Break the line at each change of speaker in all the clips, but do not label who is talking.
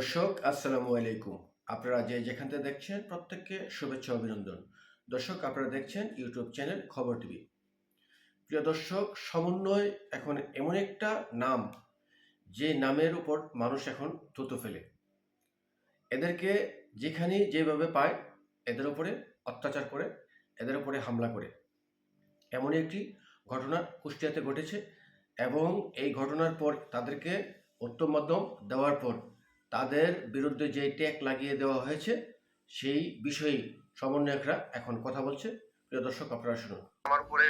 দর্শক, আসসালামু আলাইকুম। আপনারা যে যেখান থেকে দেখছেন, প্রত্যেককে শুভেচ্ছা, অভিনন্দন। দর্শক, আপনারা দেখছেন ইউটিউব চ্যানেল খবর টিভি। প্রিয় দর্শক, সমন্বয় এখন এমন একটা নাম, যে নামের উপর মানুষ এখন থুতু ফেলে। এদেরকে যেখানে যেভাবে পায়, এদের উপরে অত্যাচার করে, এদের উপরে হামলা করে। এমন একটি ঘটনা কুষ্টিয়াতে ঘটেছে এবং এই ঘটনার পর তাদেরকে উত্তম মাধ্যম দেওয়ার পর তাদের বিরুদ্ধে যে ট্যাগ লাগিয়ে দেওয়া হয়েছে, সেই বিষয়ে সমন্বয়করা এখন কথা বলছে। প্রিয় দর্শক, আপনারা শুনুন।
আমার উপরে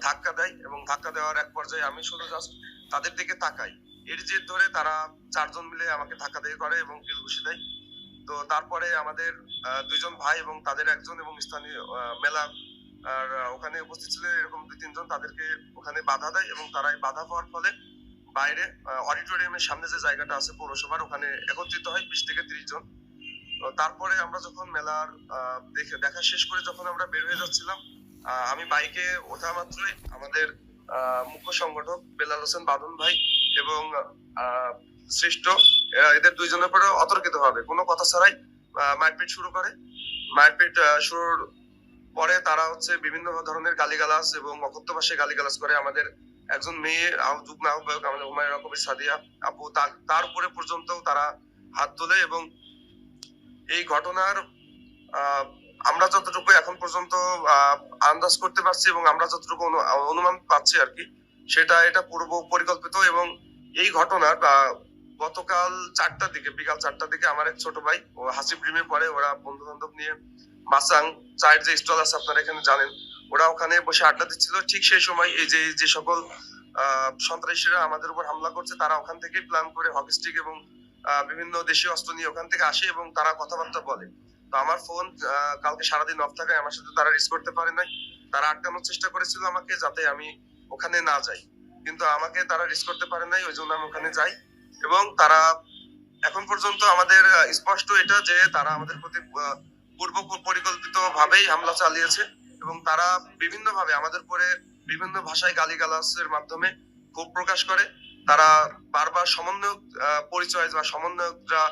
ধাক্কা দেয় এবং ধাক্কা দেওয়ার এক পর্যায়ে আমি শুধু জাস্ট তাদের দিকে তাকাই। এর জের ধরে তারা চারজন মিলে আমাকে ধাক্কা দিয়ে করে এবং কিল ঘুষি দেয়। তো তারপরে আমাদের দুইজন ভাই এবং তাদের একজন এবং স্থানীয় মেলা, আর, ওখানে উপস্থিত ছিলেন এরকম দুই তিনজন তাদেরকে ওখানে বাধা দেয় এবং তারা এই বাধা পাওয়ার ফলে বাইরে অডিটোরিয়ামের সামনে যে জায়গাটা আছে পৌরসভার, ওখানে একত্রিত হয় বিশ থেকে তিরিশ জন। তারপরে আমরা যখন মেলার দেখে, দেখা শেষ করে যখন আমরা বের হয়ে যাচ্ছিলাম আমি বাইকে ওঠা মাত্রই আমাদের মুখ্য সংগঠক বেলাল হোসেন বাদন ভাই এবং শ্রেষ্ঠ এদের দুইজনের পরে অতর্কিত হবে। কোনো কথা ছাড়াই মারপিট শুরু করে। মারপিট শুরুর পরে তারা হচ্ছে বিভিন্ন ধরনের গালিগালাজ এবং অকথ্য ভাষায় গালিগালাজ করে আমাদের একজন মেয়ে যুগ্ম আহ্বায়ক আমাদের হুমায়ুন রকমের সাদিয়া আপু, তার- উপরে পর্যন্ত তারা হাত তোলে এবং এই ঘটনার আমরা যতটুকু এখন পর্যন্ত আন্দাজ করতে পারছি এবং আমরা যতটুকু অনুমান পাচ্ছি আর কি, সেটা এটা পূর্ব পরিকল্পিত এবং এই ঘটনার গতকাল চারটার দিকে, বিকাল চারটার দিকে আমার এক ছোট ভাই, ও হাসিব ড্রিমে পরে ওরা বন্ধু বান্ধব নিয়ে মাসাং চায়ের যে স্টল আছে আপনারা এখানে জানেন ওরা ওখানে বসে আড্ডা দিচ্ছিল। ঠিক সেই সময় এই যে যে সকল সন্ত্রাসীরা আমাদের উপর হামলা করছে, তারা ওখান থেকে প্ল্যান করে হকি স্টিক এবং বিভিন্ন দেশীয় অস্ত্র নিয়ে ওখান থেকে আসে এবং তারা কথাবার্তা বলে। তো আমার ফোন কালকে সারাদিন অফ থাকায় আমার সাথে তারা রিস করতে পারে নাই। তারা আটকানোর চেষ্টা করেছিল আমাকে যাতে আমি ওখানে না যাই। কিন্তু আমাকে তারা রিস করতে পারে নাই, ওই জন্য আমি ওখানে যাই। এবং তারা এখন পর্যন্ত আমাদের স্পষ্ট এটা যে তারা আমাদের প্রতি পূর্ব পরিকল্পিত ভাবেই হামলা চালিয়েছে। এবং তারা বিভিন্ন ভাবে আমাদের উপরে বিভিন্ন ভাষায় গালিগালাজের মাধ্যমে ক্ষোভ প্রকাশ করে। তারা বারবার সমন্বয়ক পরিচয় বা সমন্বয়করা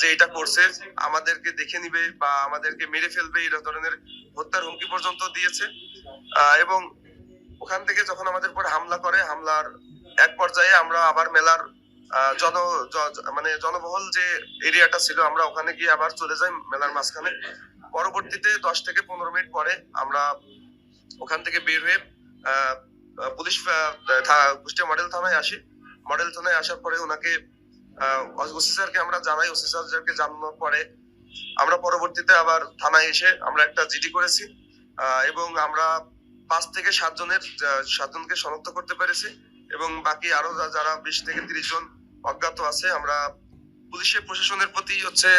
যে এটা করছে, আমাদেরকে দেখে নিবে বা আমাদেরকে মেরে ফেলবে, এই ধরনের হত্যার হুমকি পর্যন্ত দিয়েছে। এবং ওখান থেকে যখন আমাদের উপর হামলা করে, হামলার এক পর্যায়ে আমরা আবার মেলার জন মানে জনবহুল যে এরিয়াটা ছিল, আমরা ওখানে গিয়ে আবার চলে যাই মেলার মাঝখানে। পরবর্তীতে দশ থেকে পনেরো মিনিট পরে আমরা ওখান থেকে বের হয়ে পুলিশ কুষ্টিয়া মডেল থানায় আসি। মডেল থানায় আসার পরে ওনাকে ওসি স্যারকে আমরা জানাই। ওসি স্যারকে জানানোর পরে আমরা পরবর্তীতে আবার থানায় এসে আমরা একটা জিডি করেছি এবং আমরা পাঁচ থেকে সাতজনের সাতজনকে শনাক্ত করতে পেরেছি, এবং বাকি আরও যারা বিশ থেকে তিরিশ জন অজ্ঞাত আছে, আমরা পুলিশের প্রশাসনের প্রতি হচ্ছে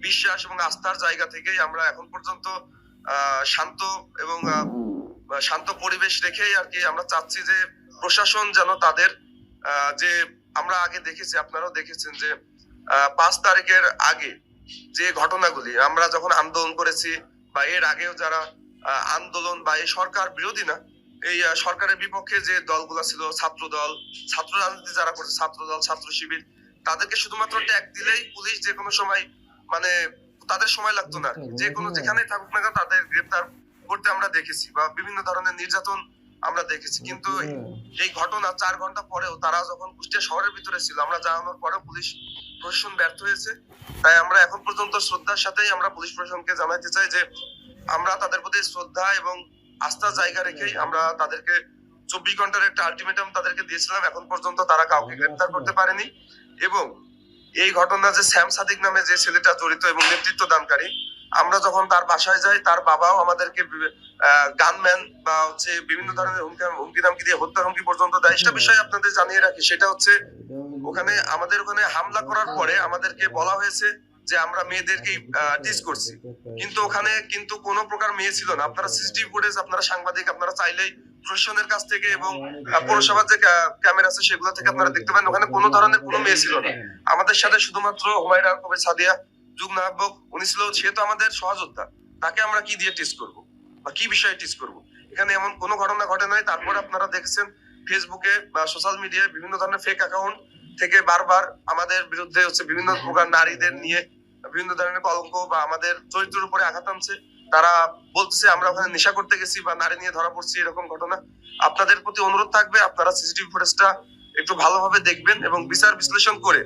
বিশ্বাস এবং আস্থার জায়গা থেকেই আমরা এখন পর্যন্ত শান্ত এবং শান্ত পরিবেশ রেখেই আর কি আমরা চাচ্ছি যে প্রশাসন যেন তাদের যে আমরা আগে দেখেছি আপনারাও দেখেছেন যে পাঁচ তারিখের আগে যে ঘটনাগুলি আমরা যখন আন্দোলন করেছি বা এর আগেও যারা আন্দোলন বা এই সরকার বিরোধী না এই সরকারের বিপক্ষে যে দলগুলো ছিল ছাত্র দল ছাত্র রাজনীতি যারা করছে ছাত্র দল ছাত্র শিবির তাদেরকে শুধুমাত্র ট্যাগ দিলেই পুলিশ যে কোনো সময় মানে তাদের সময় লাগতো না। যে কোনো যেখানে থাকুক না কেন তাদের গ্রেপ্তার করতে আমরা দেখেছি বা বিভিন্ন ধরনের নির্যাতন আমরা দেখেছি। কিন্তু এই ঘটনা চার ঘণ্টা পরেও তারা যখন কুষ্টিয়া শহরের ভিতরে ছিল আমরা জানানোর পরেও পুলিশ প্রশাসন ব্যর্থ হয়েছে। তাই আমরা এখন পর্যন্ত শ্রদ্ধার সাথেই আমরা পুলিশ প্রশাসনকে জানাতে চাই যে আমরা তাদের প্রতি শ্রদ্ধা এবং আস্থার জায়গা রেখেই আমরা তাদেরকে চব্বিশ ঘণ্টার একটা আলটিমেটাম তাদেরকে দিয়েছিলাম। এখন পর্যন্ত তারা কাউকে গ্রেপ্তার করতে পারেনি এবং এই ঘটনা যে শ্যাম সাদিক নামে যে ছেলেটা জড়িত এবং নেতৃত্ব দানকারী, আমরা যখন তার বাসায় যাই, তার বাবাও আমাদেরকে গানম্যান বা হচ্ছে বিভিন্ন ধরনের হুমকি হুমকি ধামকি দিয়ে হত্যা হুমকি পর্যন্ত দেয়। সেটা বিষয়ে আপনাদের জানিয়ে রাখি। সেটা হচ্ছে, ওখানে আমাদের ওখানে হামলা করার পরে আমাদেরকে বলা হয়েছে যে আমরা মেয়েদেরকে টিজ করছি। কিন্তু ওখানে কিন্তু কোনো প্রকার মেয়ে ছিল না। আপনারা সিসিটিভি ফুটেজ আপনারা সাংবাদিক আপনারা চাইলেই প্রশাসনের কাছ থেকে এবং পৌরসভার যে ক্যামেরা আছে সেগুলো থেকে আপনারা দেখতে পারেন। ওখানে কোনো ধরনের কোনো মেয়ে ছিল না। আমাদের সাথে শুধুমাত্র হুমায়রা কবির সাদিয়া যুগ নাহবক উনি ছিল সে তো আমাদের সহযোদ্ধা। তাকে আমরা কি দিয়ে টেস্ট করব? বা কি বিষয়ে টেস্ট করব? এখানে এমন কোনো ঘটনা ঘটে নাই। তারপর আপনারা দেখছেন ফেসবুকে বা সোশ্যাল মিডিয়ায় বিভিন্ন ধরনের ফেক অ্যাকাউন্ট থেকে বারবার আমাদের বিরুদ্ধে হচ্ছে বিভিন্ন প্রকার নারীদের নিয়ে বিভিন্ন ধরনের কলঙ্ক বা আমাদের চরিত্রের উপরে আঘাত আনছে, তারা বলতেছে, আমরা ওখানে নেশা করতে গেছি বা নারী নিয়ে ধরা পড়ছি, এরকম ঘটনা। আপনাদের প্রতি অনুরোধ থাকবে, আপনারা সিসিটিভি ফুটেজটা একটু ভালোভাবে দেখবেন এবং বিচার বিশ্লেষণ করে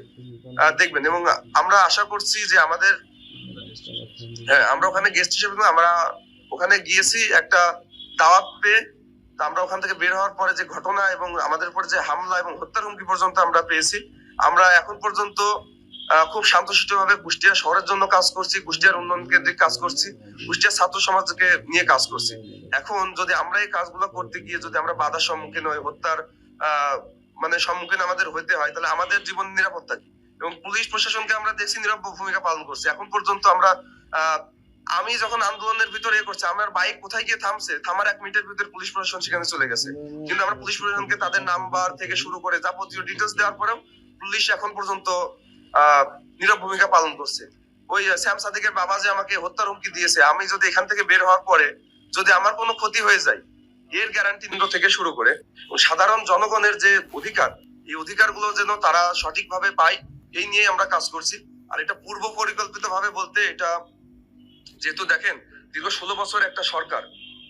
দেখবেন। এবং আমরা আশা করছি যে আমাদের হ্যাঁ আমরা ওখানে গেস্ট হিসেবে আমরা ওখানে গিয়েছি, একটা দাওয়াত পেয়ে আমরা ওখান থেকে বের হওয়ার পরে যে ঘটনা এবং আমাদের উপর যে হামলা এবং হত্যার হুমকি পর্যন্ত আমরা পেয়েছি, আমরা এখন পর্যন্ত খুব শান্তশিষ্ট ভাবে কুষ্টিয়া শহরের জন্য কাজ করছি, কুষ্টিয়ার উন্নয়ন কেন্দ্রিক কাজ করছি কুষ্টিয়া ছাত্র সমাজকে নিয়ে কাজ করছি। এখন যদি আমরা এই কাজগুলো করতে গিয়ে যদি আমরা বাধার সম্মুখীন হই, হত্যার মানে সম্মুখীন আমাদের হইতে হয়, তাহলে আমাদের জীবন নিরাপত্তা কি? এবং পুলিশ প্রশাসনকে আমরা দেখছি নিরব্য ভূমিকা পালন করছে। এখন পর্যন্ত আমরা আমি যখন আন্দোলনের ভিতরে এ করছি, আমার বাইক কোথায় গিয়ে থামছে? থামার এক মিনিটের ভিতরে পুলিশ প্রশাসন সেখানে চলে গেছে। কিন্তু আমরা পুলিশ প্রশাসনকে তাদের নাম্বার থেকে শুরু করে যাবতীয় ডিটেলস দেওয়ার পরেও পুলিশ এখন পর্যন্ত নীরব ভূমিকা পালন করছে। ওই শ্যাম সাদিকের বাবা যে আমাকে হত্যার হুমকি দিয়েছে, আমি যদি এখান থেকে বের হওয়ার পরে যদি আমার কোনো ক্ষতি হয়ে যায়, এর গ্যারান্টি নিল থেকে শুরু করে সাধারণ জনগণের যে অধিকার, এই অধিকারগুলো যেন তারা সঠিকভাবে পায়, এই নিয়ে আমরা কাজ করছি। আর এটা পূর্ব পরিকল্পিত ভাবে বলতে এটা, যেহেতু দেখেন, দীর্ঘ ষোলো বছর একটা সরকার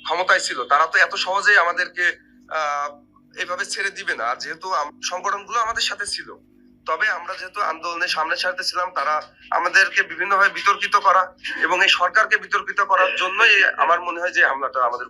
ক্ষমতায় ছিল, তারা তো এত সহজেই আমাদেরকে এভাবে ছেড়ে দিবে না। আর যেহেতু সংগঠনগুলো আমাদের সাথে ছিল তবে আমরা যেহেতু আন্দোলনের সামনে সারতে ছিলাম তারা আমাদেরকে বিভিন্নভাবে বিতর্কিত করা এবং এই সরকারকে বিতর্কিত করার জন্যই আমার মনে হয় যে হামলাটা আমাদের